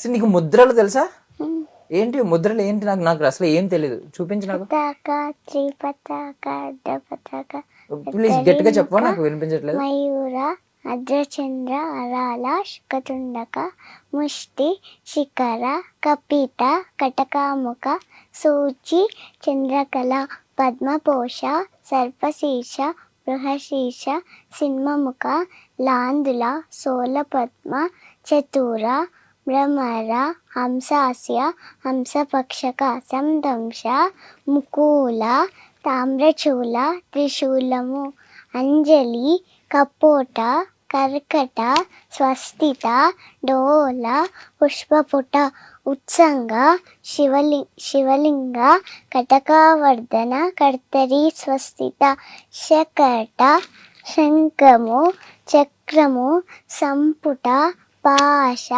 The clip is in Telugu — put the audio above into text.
సో నీకు ముద్రలు తెలుసా? ఏంటి ముద్రలు ఏంటి? నాకు నాకు అసలు ఏం తెలియదు చూపించు నాకు. ప్లీజ్ గట్టిగా చెప్పవా నాకు వినిపించట్లేదు. మయూర అర్ధచంద్ర అరాల శుకతుండక ముష్టి శిఖర కపిత కటకాముక సూచి చంద్రకళ పద్మపోష సర్పశీర్ష బృహశీర్ష సింహముఖ లాందుల సోలపద్మ చతుర భ్రమర హంసాస్య హంసపక్షక సందంశ ముకూల తామ్రచూల త్రిశూలము అంజలి కపోట కర్కట స్వస్తిత డోల పుష్పపుట ఉత్సంగ శివలి శివలింగ కటకావర్ధన కర్తరి స్వస్తిత శకట శంఖము చక్రము సంపుట పాశ